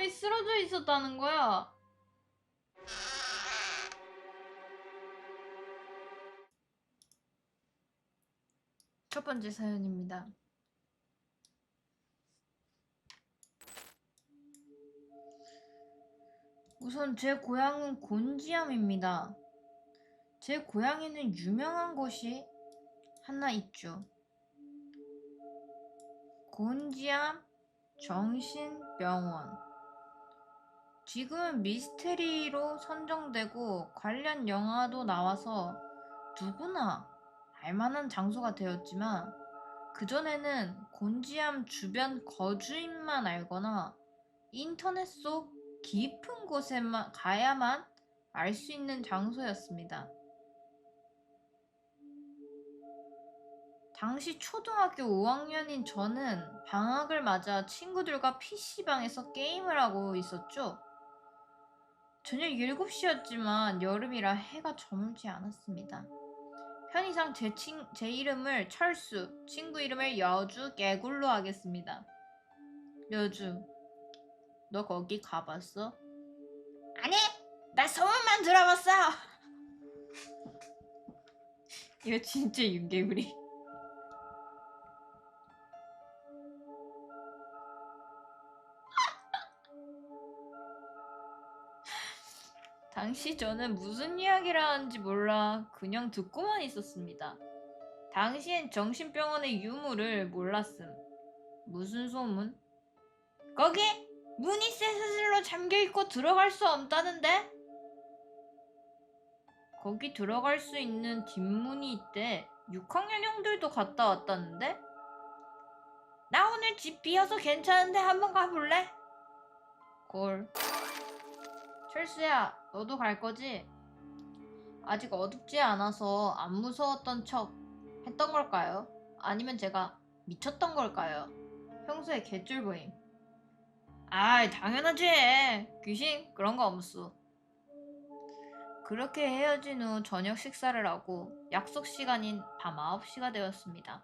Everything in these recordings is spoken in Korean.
사람이 쓰러져 있었다는 거야. 첫 번째 사연입니다. 우선 제 고향은 곤지암입니다. 제 고향에는 유명한 곳이 하나 있죠. 곤지암 정신병원. 지금은 미스테리로 선정되고 관련 영화도 나와서 누구나 알만한 장소가 되었지만 그전에는 곤지암 주변 거주인만 알거나 인터넷 속 깊은 곳에만 가야만 알 수 있는 장소였습니다. 당시 초등학교 5학년인 저는 방학을 맞아 친구들과 PC방에서 게임을 하고 있었죠. 저녁 7시였지만 여름이라 해가 저물지 않았습니다. 편의상 제, 친, 제 이름을 철수, 친구 이름을 여주, 개굴로 하겠습니다. 여주, 너 거기 가봤어? 아니, 나 소문만 들어봤어. 이거 진짜 윤개구리. 당시 저는 무슨 이야기를 하는지 몰라 그냥 듣고만 있었습니다. 당시엔 정신병원의 유무를 몰랐음. 무슨 소문? 거기 문이 쇠사슬로 잠겨있고 들어갈 수 없다는데? 거기 들어갈 수 있는 뒷문이 있대. 6학년 형들도 갔다 왔다는데? 나 오늘 집 비어서 괜찮은데 한번 가볼래? 골. 철수야, 너도 갈 거지? 아직 어둡지 않아서 안 무서웠던 척 했던 걸까요? 아니면 제가 미쳤던 걸까요? 평소에 개쫄 보임. 아이, 당연하지. 귀신? 그런 거 없어. 그렇게 헤어진 후 저녁 식사를 하고 약속 시간인 밤 9시가 되었습니다.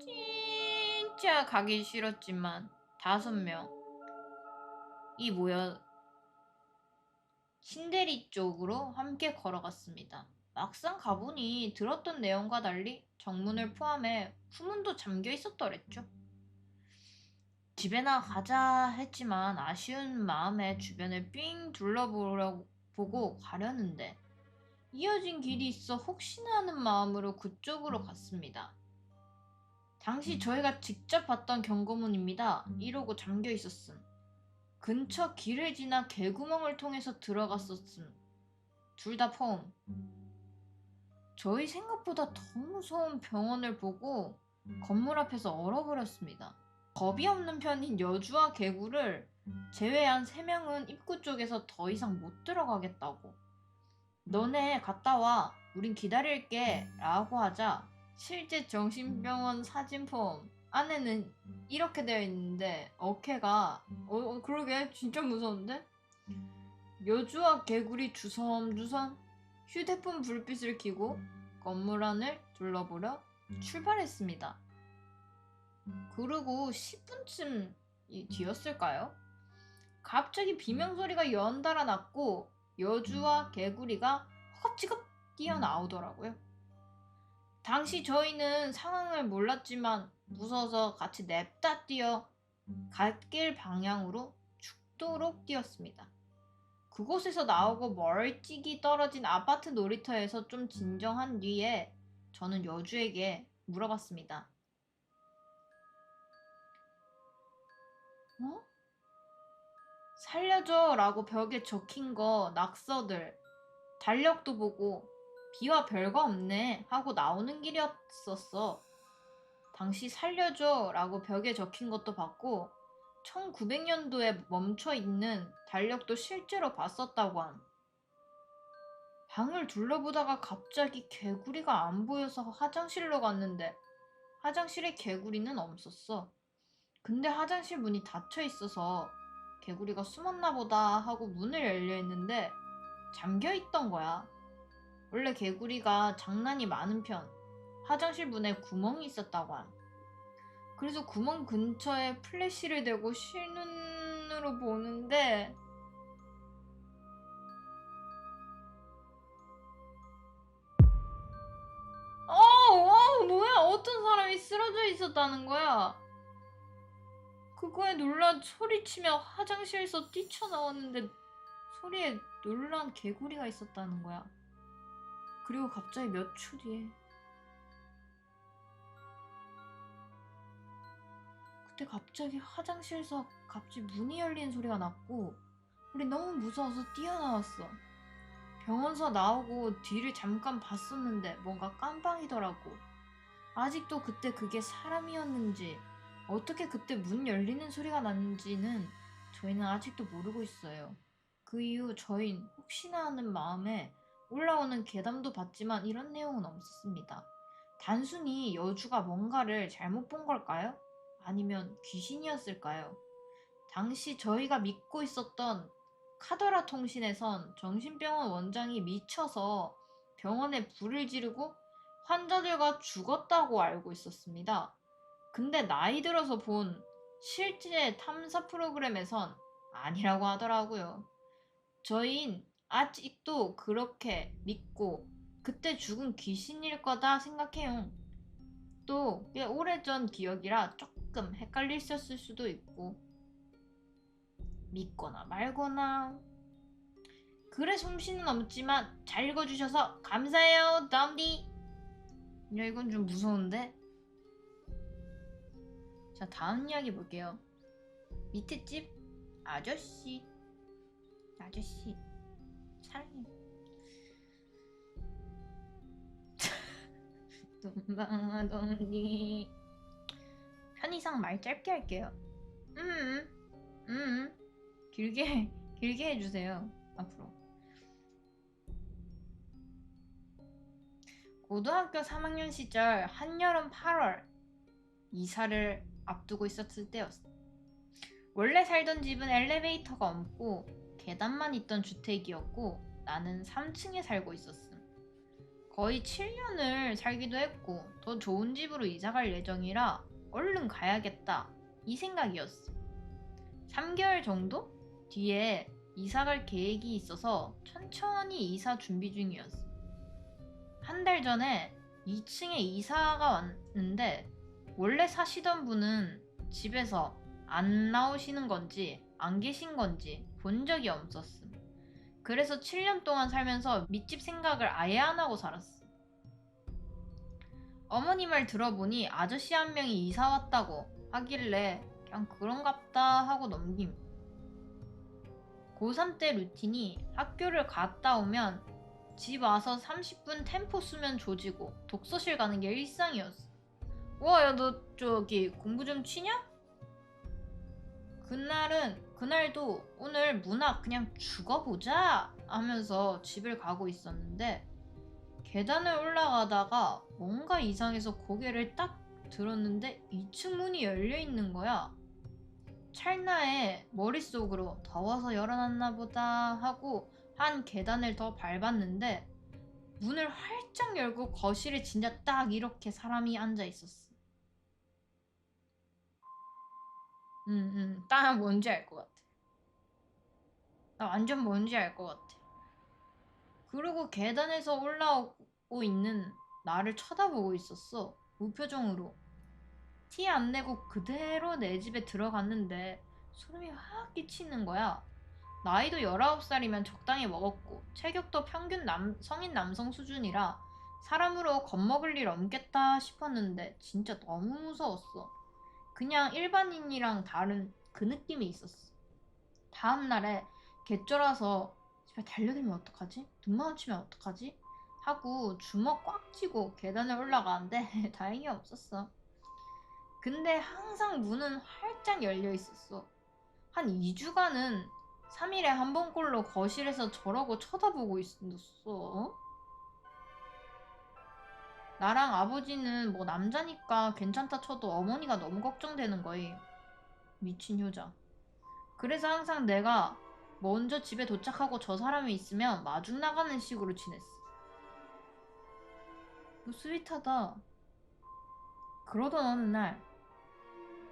진짜 가기 싫었지만 다섯 명이 모여 신대리 쪽으로 함께 걸어갔습니다. 막상 가보니 들었던 내용과 달리 정문을 포함해 후문도 잠겨 있었더랬죠. 집에나 가자 했지만 아쉬운 마음에 주변을 삥 둘러보려고 보고 가려는데 이어진 길이 있어 혹시나 하는 마음으로 그쪽으로 갔습니다. 당시 저희가 직접 봤던 경고문입니다. 이러고 잠겨 있었음. 근처 길을 지나 개구멍을 통해서 들어갔었음. 둘 다 포함. 저희 생각보다 더 무서운 병원을 보고 건물 앞에서 얼어버렸습니다. 겁이 없는 편인 여주와 개구를 제외한 세 명은 입구 쪽에서 더 이상 못 들어가겠다고. 너네 갔다 와. 우린 기다릴게. 라고 하자 실제 정신병원 사진폼 안에는 이렇게 되어 있는데 어케가 어, 어, 그러게 진짜 무서운데 여주와 개구리 주섬주섬 휴대폰 불빛을 켜고 건물 안을 둘러보려 출발했습니다. 그리고 10분쯤 뒤였을까요? 갑자기 비명소리가 연달아 났고 여주와 개구리가 허겁지겁 뛰어나오더라고요. 당시 저희는 상황을 몰랐지만 무서워서 같이 냅다 뛰어 갓길 방향으로 죽도록 뛰었습니다. 그곳에서 나오고 멀찍이 떨어진 아파트 놀이터에서 좀 진정한 뒤에 저는 여주에게 물어봤습니다. 어? 살려줘 라고 벽에 적힌 거 낙서들 달력도 보고 비와 별거 없네 하고 나오는 길이었었어. 당시 살려줘 라고 벽에 적힌 것도 봤고 1900년도에 멈춰 있는 달력도 실제로 봤었다고 함. 방을 둘러보다가 갑자기 개구리가 안 보여서 화장실로 갔는데 화장실에 개구리는 없었어. 근데 화장실 문이 닫혀 있어서 개구리가 숨었나 보다 하고 문을 열려 있는데 잠겨 있던 거야. 원래 개구리가 장난이 많은 편. 화장실 문에 구멍이 있었다고 함. 그래서 구멍 근처에 플래시를 대고 쉬는 눈으로 보는데 어우 뭐야? 어떤 사람이 쓰러져 있었다는 거야? 그거에 놀란 소리치며 화장실에서 뛰쳐나왔는데 소리에 놀란 개구리가 있었다는 거야. 그리고 갑자기 몇 초 뒤에 그때 갑자기 화장실에서 갑자기 문이 열리는 소리가 났고 우리 너무 무서워서 뛰어나왔어. 병원서 나오고 뒤를 잠깐 봤었는데 뭔가 깜빡이더라고. 아직도 그때 그게 사람이었는지 어떻게 그때 문 열리는 소리가 났는지는 저희는 아직도 모르고 있어요. 그 이후 저희는 혹시나 하는 마음에 올라오는 계담도 봤지만 이런 내용은 없었습니다. 단순히 여주가 뭔가를 잘못 본 걸까요? 아니면 귀신이었을까요? 당시 저희가 믿고 있었던 카더라 통신에선 정신병원 원장이 미쳐서 병원에 불을 지르고 환자들과 죽었다고 알고 있었습니다. 근데 나이 들어서 본 실제 탐사 프로그램에선 아니라고 하더라고요. 저희는 아직도 그렇게 믿고 그때 죽은 귀신일 거다 생각해요. 또 꽤 오래전 기억이라 조금 헷갈렸을 수도 있고 믿거나 말거나. 글에 솜씨는 없지만 잘 읽어주셔서 감사해요 덤디 야 이건 좀 무서운데? 자 다음 이야기 볼게요. 밑에 집 아저씨. 아저씨. 사랑해 덤방아덤디 편의상 말 짧게 할게요 음, 음, 길게, 길게 해주세요. 앞으로. 고등학교 3학년 시절 한여름 8월 이사를 앞두고 있었을 때였어. 원래 살던 집은 엘리베이터가 없고 계단만 있던 주택이었고 나는 3층에 살고 있었음. 거의 7년을 살기도 했고 더 좋은 집으로 이사갈 예정이라 얼른 가야겠다 이 생각이었어. 3개월 정도 뒤에 이사갈 계획이 있어서 천천히 이사 준비 중이었어. 한 달 전에 2층에 이사가 왔는데 원래 사시던 분은 집에서 안 나오시는 건지 안 계신 건지 본 적이 없었음. 그래서 7년 동안 살면서 밑집 생각을 아예 안 하고 살았어. 어머니 말 들어보니 아저씨 한 명이 이사 왔다고 하길래 그냥 그런갑다 하고 넘김. 고3 때 루틴이 학교를 갔다 오면 집 와서 30분 템포 수면 조지고 독서실 가는 게 일상이었어. 와, 야, 너 저기 공부 좀 치냐? 그날은, 그날도 오늘 문학 그냥 죽어보자 하면서 집을 가고 있었는데 계단을 올라가다가 뭔가 이상해서 고개를 딱 들었는데 2층 문이 열려 있는 거야. 찰나에 머릿속으로 더워서 열어놨나 보다 하고 한 계단을 더 밟았는데 문을 활짝 열고 거실에 진짜 딱 이렇게 사람이 앉아 있었어. 응, 응, 딱 뭔지 알 것 같아. 나 완전 뭔지 알 것 같아. 그리고 계단에서 올라오고 있는 나를 쳐다보고 있었어. 무표정으로. 티 안 내고 그대로 내 집에 들어갔는데 소름이 확 끼치는 거야. 나이도 19살이면 적당히 먹었고 체격도 평균 남, 성인 남성 수준이라 사람으로 겁먹을 일 없겠다 싶었는데 진짜 너무 무서웠어. 그냥 일반인이랑 다른 그 느낌이 있었어. 다음날에 개쫄아서 집에 달려들면 어떡하지? 눈 마주치면 어떡하지? 하고 주먹 꽉 쥐고 계단을 올라가는데 다행히 없었어. 근데 항상 문은 활짝 열려 있었어. 한 2주간은 3일에 한 번꼴로 거실에서 저러고 쳐다보고 있었어. 어? 나랑 아버지는 뭐 남자니까 괜찮다 쳐도 어머니가 너무 걱정되는 거임. 미친 효자. 그래서 항상 내가 먼저 집에 도착하고 저 사람이 있으면 마중 나가는 식으로 지냈어. 뭐 스윗하다. 그러던 어느 날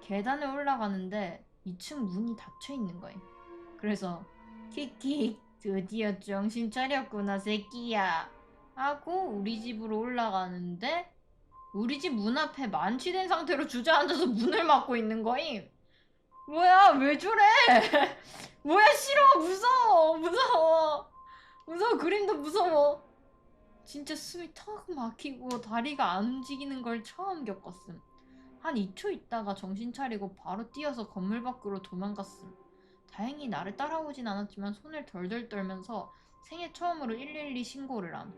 계단에 올라가는데 2층 문이 닫혀 있는 거예요. 그래서 키키 드디어 정신 차렸구나 새끼야 하고 우리 집으로 올라가는데 우리 집 문 앞에 만취된 상태로 주저앉아서 문을 막고 있는 거임. 뭐야 왜 저래? 뭐야 싫어 무서워 무서워 무서워 그림도 무서워. 진짜 숨이 턱 막히고 다리가 안 움직이는 걸 처음 겪었음. 한 2초 있다가 정신 차리고 바로 뛰어서 건물 밖으로 도망갔음. 다행히 나를 따라오진 않았지만 손을 덜덜 떨면서 생애 처음으로 112 신고를 함.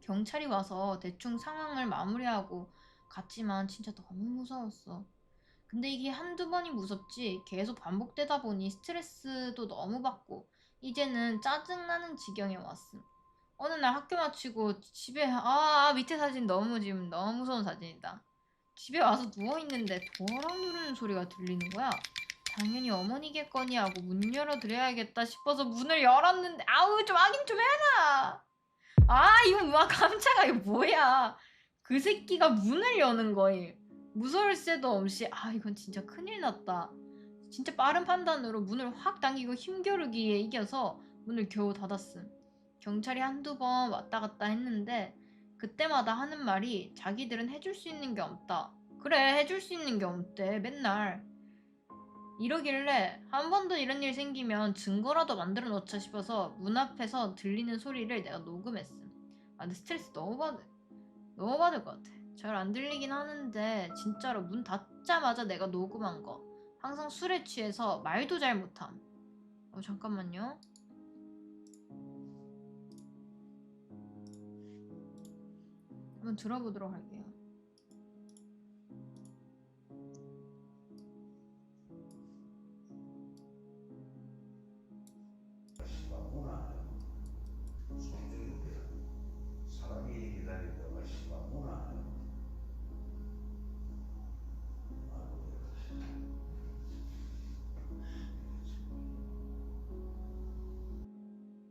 경찰이 와서 대충 상황을 마무리하고 갔지만 진짜 너무 무서웠어. 근데 이게 한두 번이 무섭지 계속 반복되다 보니 스트레스도 너무 받고 이제는 짜증나는 지경에 왔음. 어느 날 학교 마치고 집에 아 아, 밑에 사진 너무 지금 너무 무서운 사진이다. 집에 와서 누워 있는데 도어락 누르는 소리가 들리는 거야. 당연히 어머니겠거니 하고 문 열어드려야겠다 싶어서 문을 열었는데 아우 좀 확인 좀 해라. 아 이거 뭐야 깜짝아 이거 뭐야. 그 새끼가 문을 여는 거임. 무서울 새도 없이 아 이건 진짜 큰일 났다. 진짜 빠른 판단으로 문을 확 당기고 힘겨루기에 이겨서 문을 겨우 닫았음. 경찰이 한두 번 왔다 갔다 했는데 그때마다 하는 말이 자기들은 해줄 수 있는 게 없다. 그래 해줄 수 있는 게 없대 맨날. 이러길래 한 번 더 이런 일 생기면 증거라도 만들어 놓자 싶어서 문 앞에서 들리는 소리를 내가 녹음했음. 아 근데 스트레스 너무 받 너무 받을 것 같아. 잘 안 들리긴 하는데 진짜로 문 닫자마자 내가 녹음한 거. 항상 술에 취해서 말도 잘 못함. 어 잠깐만요. 한번 들어보도록 할게요.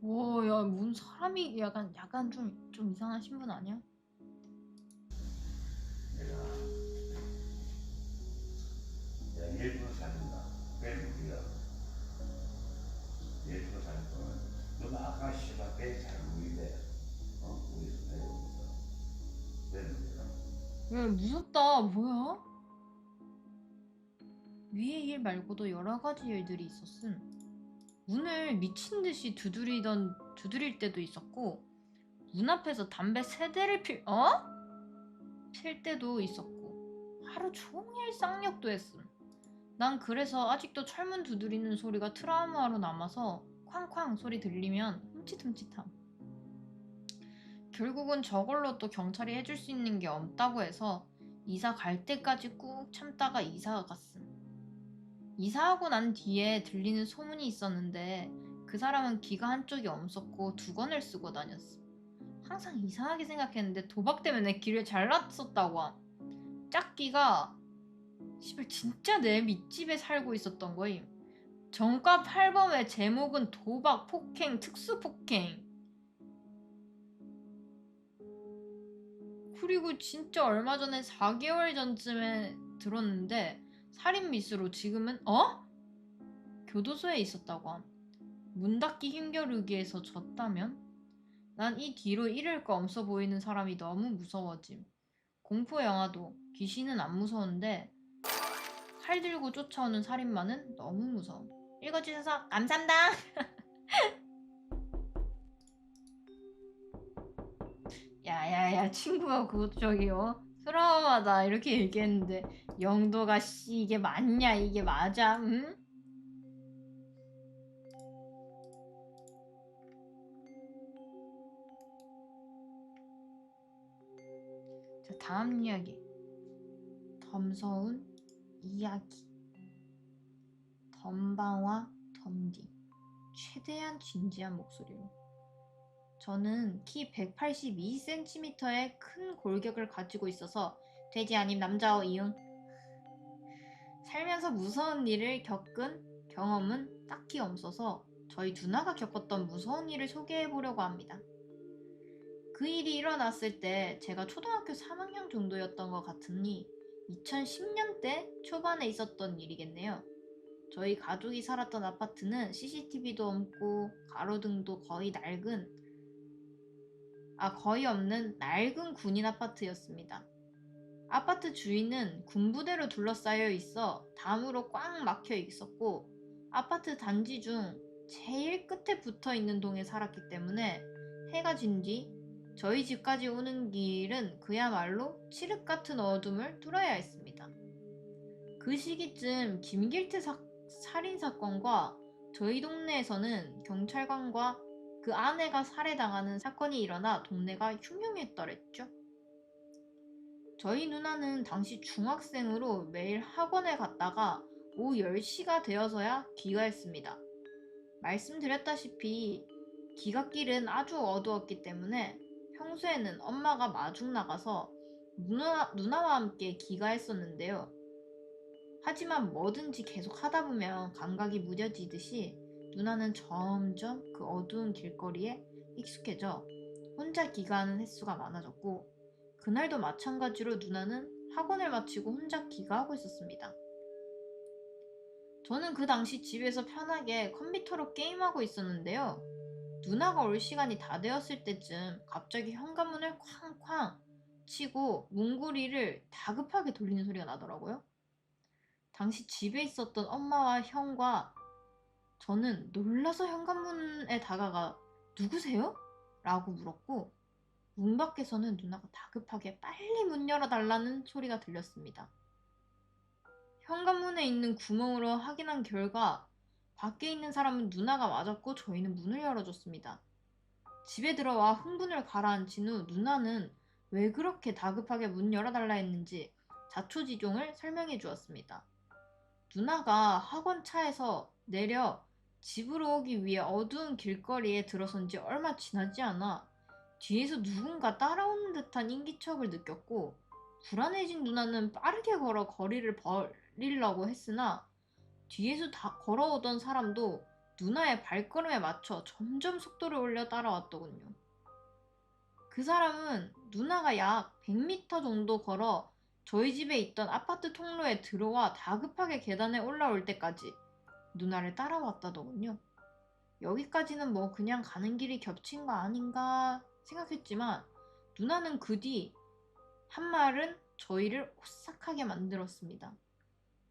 오, 야, 뭔 사람이 약간 약간 좀 좀 이상한 신분 아니야? 일부러. 왜 우리가 일부러 살릴 거야. 넌 아까 시바 배잘 보이대. 어 내려온다. 왜 우리가? 야, 무섭다. 뭐야? 위의 일 말고도 여러 가지 일들이 있었음. 문을 미친 듯이 두드리던 두드릴 때도 있었고 문 앞에서 담배 세 대를 필 어? 필 때도 있었고 하루 종일 쌍욕도 했음. 난 그래서 아직도 철문 두드리는 소리가 트라우마로 남아서 쾅쾅 소리 들리면 흠칫흠칫함. 결국은 저걸로 또 경찰이 해줄 수 있는 게 없다고 해서 이사 갈 때까지 꾹 참다가 이사가 갔음. 이사하고 난 뒤에 들리는 소문이 있었는데 그 사람은 귀가 한쪽이 없었고 두건을 쓰고 다녔음. 항상 이상하게 생각했는데 도박 때문에 귀를 잘랐었다고 함. 짝귀가 씨발 진짜 내 밑집에 살고 있었던 거임. 정가 8범의 제목은 도박, 폭행, 특수폭행. 그리고 진짜 얼마 전에 4개월 전쯤에 들었는데 살인 미수로 지금은 어? 교도소에 있었다고 함. 문 닫기 힘겨루기에서 졌다면? 난 이 뒤로 잃을 거 없어 보이는 사람이 너무 무서워짐. 공포 영화도 귀신은 안 무서운데 칼 들고 쫓아오는 살인마는 너무 무서워. 읽어주셔서 감사합니다. 야야야 친구가 그것 저기요 트라우마다 이렇게 얘기했는데 영도가 씨 이게 맞냐 이게 맞아 응? 자 다음 이야기 덤서운 이야기 덤바와 덤디 최대한 진지한 목소리로 저는 키 182cm의 큰 골격을 가지고 있어서 돼지 아님 남자어 이응. 살면서 무서운 일을 겪은 경험은 딱히 없어서 저희 누나가 겪었던 무서운 일을 소개해 보려고 합니다. 그 일이 일어났을 때 제가 초등학교 3학년 정도였던 것 같으니 2010년대 초반에 있었던 일이겠네요. 저희 가족이 살았던 아파트는 CCTV도 없고 가로등도 거의 낡은 아 거의 없는 낡은 군인 아파트였습니다. 아파트 주위는 군부대로 둘러싸여 있어 담으로 꽉 막혀 있었고 아파트 단지 중 제일 끝에 붙어 있는 동에 살았기 때문에 해가 진 뒤 저희 집까지 오는 길은 그야말로 칠흑 같은 어둠을 뚫어야 했습니다. 그 시기쯤 김길태 사- 살인 사건과 저희 동네에서는 경찰관과 그 아내가 살해당하는 사건이 일어나 동네가 흉흉했더랬죠. 저희 누나는 당시 중학생으로 매일 학원에 갔다가 오후 10시가 되어서야 귀가했습니다. 말씀드렸다시피 귀갓길은 아주 어두웠기 때문에 평소에는 엄마가 마중 나가서 누나, 누나와 함께 귀가했었는데요. 하지만 뭐든지 계속 하다 보면 감각이 무뎌지듯이 누나는 점점 그 어두운 길거리에 익숙해져 혼자 귀가하는 횟수가 많아졌고 그날도 마찬가지로 누나는 학원을 마치고 혼자 귀가하고 있었습니다. 저는 그 당시 집에서 편하게 컴퓨터로 게임하고 있었는데요. 누나가 올 시간이 다 되었을 때쯤 갑자기 현관문을 쾅쾅 치고 문고리를 다급하게 돌리는 소리가 나더라고요. 당시 집에 있었던 엄마와 형과 저는 놀라서 현관문에 다가가 누구세요? 라고 물었고 문 밖에서는 누나가 다급하게 빨리 문 열어달라는 소리가 들렸습니다. 현관문에 있는 구멍으로 확인한 결과 밖에 있는 사람은 누나가 맞았고 저희는 문을 열어줬습니다. 집에 들어와 흥분을 가라앉힌 후 누나는 왜 그렇게 다급하게 문 열어달라 했는지 자초지종을 설명해 주었습니다. 누나가 학원 차에서 내려 집으로 오기 위해 어두운 길거리에 들어선 지 얼마 지나지 않아 뒤에서 누군가 따라오는 듯한 인기척을 느꼈고 불안해진 누나는 빠르게 걸어 거리를 벌리려고 했으나 뒤에서 다 걸어오던 사람도 누나의 발걸음에 맞춰 점점 속도를 올려 따라왔더군요. 그 사람은 누나가 약 100m 정도 걸어 저희 집에 있던 아파트 통로에 들어와 다급하게 계단에 올라올 때까지 누나를 따라왔다더군요. 여기까지는 뭐 그냥 가는 길이 겹친 거 아닌가 생각했지만 누나는 그 뒤 한 말은 저희를 오싹하게 만들었습니다.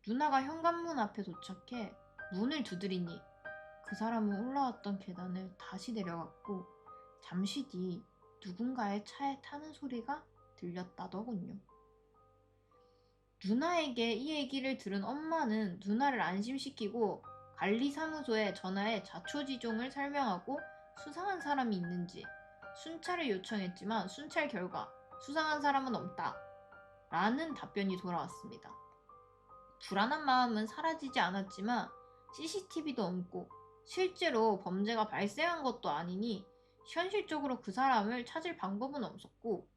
누나가 현관문 앞에 도착해 문을 두드리니 그 사람은 올라왔던 계단을 다시 내려갔고 잠시 뒤 누군가의 차에 타는 소리가 들렸다더군요. 누나에게 이 얘기를 들은 엄마는 누나를 안심시키고 관리사무소에 전화해 자초지종을 설명하고 수상한 사람이 있는지 순찰을 요청했지만 순찰 결과 수상한 사람은 없다. 라는 답변이 돌아왔습니다. 불안한 마음은 사라지지 않았지만 CCTV도 없고 실제로 범죄가 발생한 것도 아니니 현실적으로 그 사람을 찾을 방법은 없었고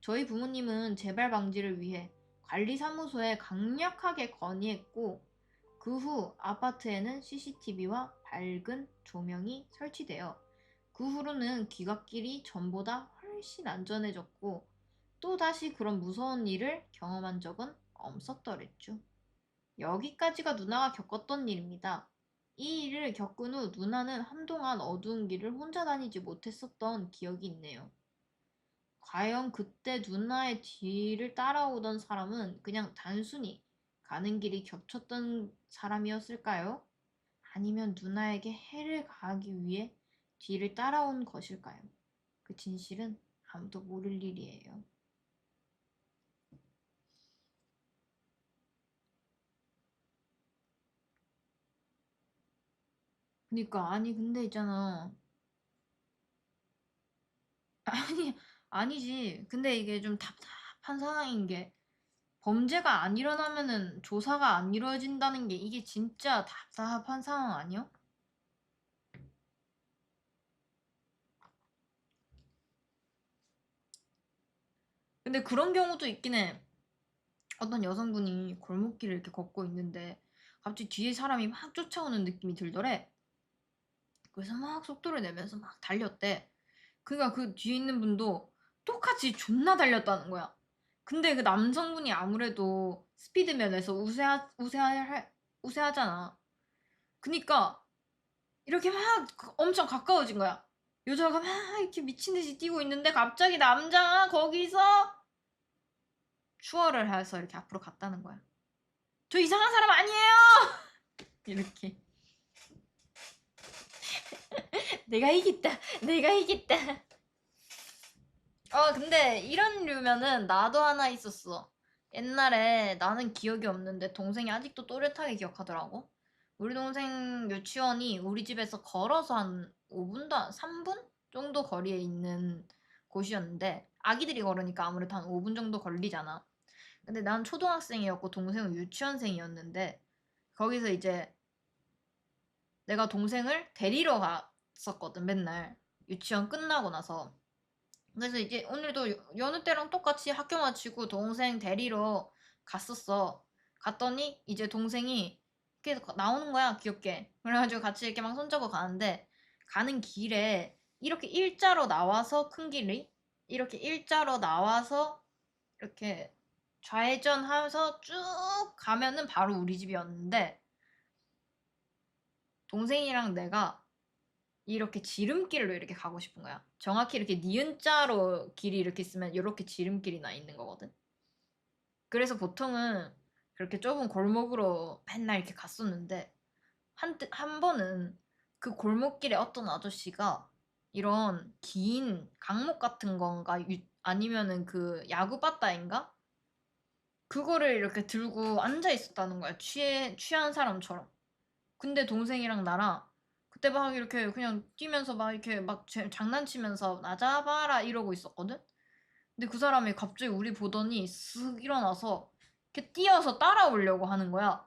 저희 부모님은 재발 방지를 위해 관리사무소에 강력하게 건의했고 그 후 아파트에는 CCTV와 밝은 조명이 설치되어 그 후로는 귀갓길이 전보다 훨씬 안전해졌고 또다시 그런 무서운 일을 경험한 적은 없었더랬죠. 여기까지가 누나가 겪었던 일입니다. 이 일을 겪은 후 누나는 한동안 어두운 길을 혼자 다니지 못했었던 기억이 있네요. 과연 그때 누나의 뒤를 따라오던 사람은 그냥 단순히 가는 길이 겹쳤던 사람이었을까요? 아니면 누나에게 해를 가하기 위해 뒤를 따라온 것일까요? 그 진실은 아무도 모를 일이에요. 그니까 아니 근데 있잖아. 아니 아니지. 근데 이게 좀 답답한 상황인 게 범죄가 안 일어나면은 조사가 안 이루어진다는 게 이게 진짜 답답한 상황 아니야? 근데 그런 경우도 있긴 해. 어떤 여성분이 골목길을 이렇게 걷고 있는데 갑자기 뒤에 사람이 막 쫓아오는 느낌이 들더래. 그래서 막 속도를 내면서 막 달렸대. 그러니까 그 뒤에 있는 분도 똑같이 존나 달렸다는 거야. 근데 그 남성분이 아무래도 스피드 면에서 우세하, 우세하, 우세하잖아. 그니까 이렇게 막 엄청 가까워진 거야. 여자가 막 이렇게 미친 듯이 뛰고 있는데 갑자기 남자가 거기서 추월을 해서 이렇게 앞으로 갔다는 거야. 저 이상한 사람 아니에요! 이렇게. 내가 이겼다. 내가 이겼다. 어, 근데 이런 류면은 나도 하나 있었어. 옛날에 나는 기억이 없는데 동생이 아직도 또렷하게 기억하더라고. 우리 동생 유치원이 우리 집에서 걸어서 한 5분도 안, 3분 정도 거리에 있는 곳이었는데 아기들이 걸으니까 아무래도 한 5분 정도 걸리잖아. 근데 난 초등학생이었고 동생은 유치원생이었는데 거기서 이제 내가 동생을 데리러 갔었거든 맨날. 유치원 끝나고 나서. 그래서 이제 오늘도 여- 여느 때랑 똑같이 학교 마치고 동생 데리러 갔었어. 갔더니 이제 동생이 이렇게 나오는 거야 귀엽게. 그래가지고 같이 이렇게 막 손잡고 가는데 가는 길에 이렇게 일자로 나와서 큰 길이? 이렇게 일자로 나와서 이렇게 좌회전하면서 쭉 가면은 바로 우리 집이었는데 동생이랑 내가 이렇게 지름길로 이렇게 가고 싶은 거야. 정확히 이렇게 니은자로 길이 이렇게 있으면 이렇게 지름길이 나 있는 거거든. 그래서 보통은 그렇게 좁은 골목으로 맨날 이렇게 갔었는데 한, 때- 한 번은 그 골목길에 어떤 아저씨가 이런 긴 강목 같은 건가 유- 아니면은 그 야구바따인가 그거를 이렇게 들고 앉아 있었다는 거야. 취해 취한 사람처럼. 근데 동생이랑 나랑 그때 막 이렇게 그냥 뛰면서 막 이렇게 막 제- 장난치면서 나 잡아라 이러고 있었거든. 근데 그 사람이 갑자기 우리 보더니 쓱 일어나서 이렇게 뛰어서 따라오려고 하는 거야.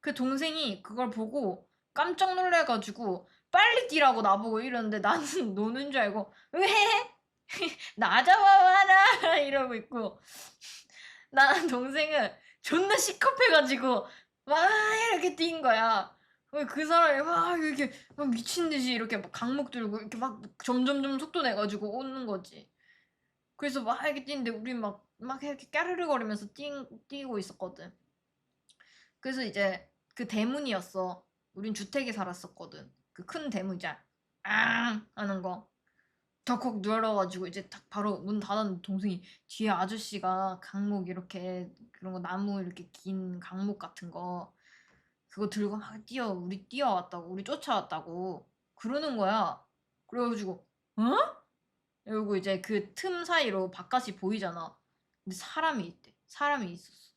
그 동생이 그걸 보고 깜짝 놀래가지고 빨리 뛰라고 나보고 이러는데 나는 노는 줄 알고 왜? 나 잡아봐라 이러고 있고 나는 동생은 존나 시커해가지고 막 이렇게 뛴 거야. 어, 그 사람이 막 이렇게 막 미친 듯이 이렇게 막 강목 들고 이렇게 막 점점점 속도 내가지고 오는 거지. 그래서 막 이렇게 뛰는데 우리 막, 막 이렇게 까르르거리면서 뛰, 뛰고 있었거든. 그래서 이제 그 대문이었어. 우린 주택에 살았었거든. 그 큰 대문이자 앙 하는 거. 덕헉 누워가지고 이제 딱 바로 문 닫았는데 동생이 뒤에 아저씨가 강목 이렇게 그런 거 나무 이렇게 긴 강목 같은 거 그거 들고 막 뛰어 우리 뛰어왔다고 우리 쫓아왔다고 그러는 거야. 그래가지고 어? 이러고 이제 그 틈 사이로 바깥이 보이잖아. 근데 사람이 있대. 사람이 있었어.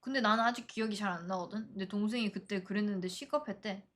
근데 나는 아직 기억이 잘 안 나거든. 근데 동생이 그때 그랬는데 시겁했대.